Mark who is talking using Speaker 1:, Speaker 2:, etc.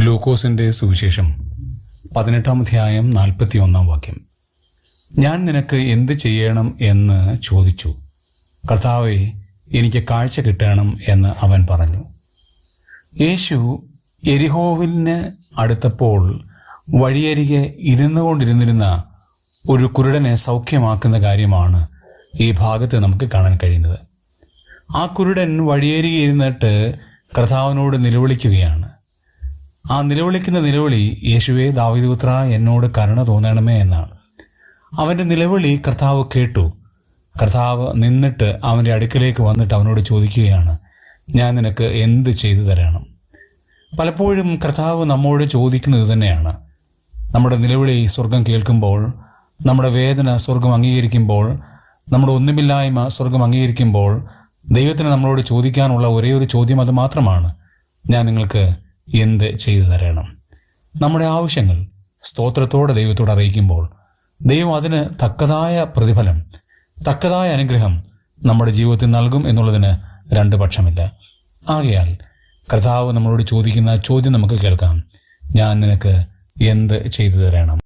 Speaker 1: ലൂക്കോസിന്റെ സുവിശേഷം പതിനെട്ടാം അധ്യായം നാൽപ്പത്തി ഒന്നാം വാക്യം. ഞാൻ നിനക്ക് എന്ത് ചെയ്യണം എന്ന് ചോദിച്ചു. കർത്താവെ എനിക്ക് കാഴ്ച കിട്ടണം എന്ന് അവൻ പറഞ്ഞു. യേശു എരിഹോവിന് അടുത്തപ്പോൾ വഴിയരികെ ഇരുന്നു കൊണ്ടിരുന്നിരുന്ന ഒരു കുരുടനെ സൗഖ്യമാക്കുന്ന കാര്യമാണ് ഈ ഭാഗത്ത് നമുക്ക് കാണാൻ കഴിയുന്നത്. ആ കുരുടൻ വഴിയരികെ ഇരുന്നിട്ട് കർത്താവിനോട് നിലവിളിക്കുകയാണ്. ആ നിലവിളിക്കുന്ന നിലവിളി യേശുവെ ദാവിദുപുത്ര എന്നോട് കരുണ തോന്നണമേ എന്നാണ്. അവന്റെ നിലവിളി കർത്താവ് കേട്ടു. കർത്താവ് നിന്നിട്ട് അവന്റെ അടുക്കലേക്ക് വന്നിട്ട് അവനോട് ചോദിക്കുകയാണ് ഞാൻ നിനക്ക് എന്ത് ചെയ്തു തരണം? പലപ്പോഴും കർത്താവ് നമ്മോട് ചോദിക്കുന്നത് തന്നെയാണ് നമ്മുടെ നിലവിളി സ്വർഗം കേൾക്കുമ്പോൾ നമ്മുടെ വേദന സ്വർഗം അംഗീകരിക്കുമ്പോൾ നമ്മുടെ ഒന്നുമില്ലായ്മ സ്വർഗം അംഗീകരിക്കുമ്പോൾ ദൈവത്തിന് നമ്മളോട് ചോദിക്കാനുള്ള ഒരേ ഒരു ചോദ്യം അത് മാത്രമാണ്. ഞാൻ നിങ്ങൾക്ക് എന്ത് ചെയ്തു തരണം? നമ്മുടെ ആവശ്യങ്ങൾ സ്തോത്രത്തോടെ ദൈവത്തോട് അറിയിക്കുമ്പോൾ ദൈവം അതിന് തക്കതായ പ്രതിഫലം തക്കതായ അനുഗ്രഹം നമ്മുടെ ജീവിതത്തിൽ നൽകും എന്നുള്ളതിന് രണ്ട് പക്ഷമില്ല. ആകയാൽ കർത്താവ് നമ്മളോട് ചോദിക്കുന്ന ചോദ്യം നമുക്ക് കേൾക്കാം. ഞാൻ നിനക്ക് എന്ത് ചെയ്തു തരണം?